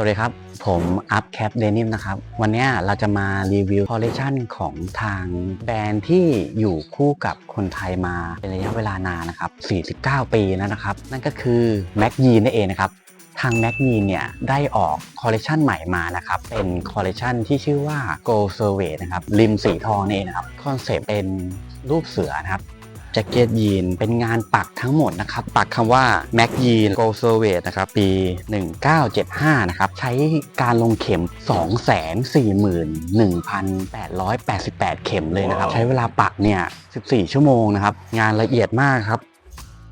สวัสดีครับ ผมอัพแคปเดนิมนะครับ วันนี้เราจะมารีวิวคอลเลคชันของทางแบรนด์ที่อยู่คู่กับคนไทยมาเป็นระยะเวลานานนะครับ 49 ปีแล้วนะครับ นั่นก็คือแม็กยีนนั่นเองนะครับ ทางแม็กยีนเนี่ยได้ออกคอลเลคชันใหม่มานะครับ เป็นคอลเลคชันที่ชื่อว่า Go Survey นะครับริมสีทองนี่เองนะครับ คอนเซปต์เป็นรูปเสือนะครับ จ็คเก็ตยีน เป็นงานปักทั้งหมดนะครับ ปักคำว่า Mac Jean Go s e r v e t นะครับ ปี 1975 นะครับ ใช้การลงเข็ม 241,888 เข็มเลยนะครับ ใช้เวลาปักเนี่ย 14 ชั่วโมงนะครับ งานละเอียดมากครับ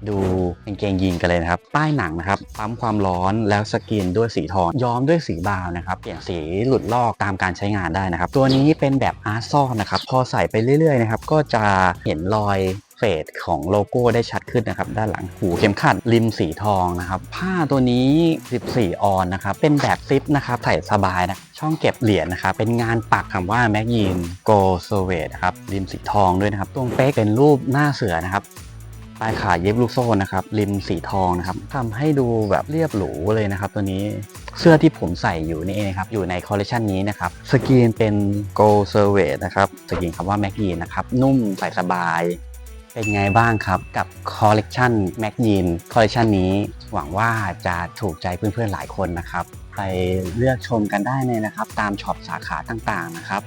ดูกางเกงยีนกันเลยนะครับป้ายหนังนะครับปั๊มความร้อนแล้วสกรีนด้วยสีทองย้อมด้วยสีบราวน์นะครับเปลี่ยนสีหลุดลอกตามการใช้งานได้นะครับ ตัวนี้เป็นแบบอาร์ซอนนะครับ พอใส่ไปเรื่อยๆนะครับ ก็จะเห็นรอย เฟดของโลโก้ได้ชัดขึ้นนะครับ ด้านหลังหูเข็มขัดริมสีทองนะครับ ผ้าตัวนี้ 14 ออนนะครับ เป็นแบบซิปนะครับใส่สบายนะ ช่องเก็บเหรียญนะครับ เป็นงานปักคำว่า m a g i n Go s e r v e t นะครับ ริมสีทองด้วยนะครับ ตรงเป๊กเป็นรูปหน้าเสือนะครับปลายขาเย็บลูกโซ่นะครับ ริมสีทองนะครับทำให้ดูแบบเรียบหรูเลยนะครับ ตัวนี้เสื้อที่ผมใส่อยู่นี่เองครับ อยู่ในคอลเลคชันนี้นะครับ สกรีนเป็น Go s e r v e t นะครับ สกรีนคำว่า m a g i n นะครับ นุ่มใส่สบาย เป็นไงบ้างครับกับคอลเลกชันแม็กยีนคอลเลกชันนี้หวังว่าจะถูกใจเพื่อนๆหลายคนนะครับ ไปเลือกชมกันได้เลยนะครับ ตามช็อปสาขาต่างๆนะครับ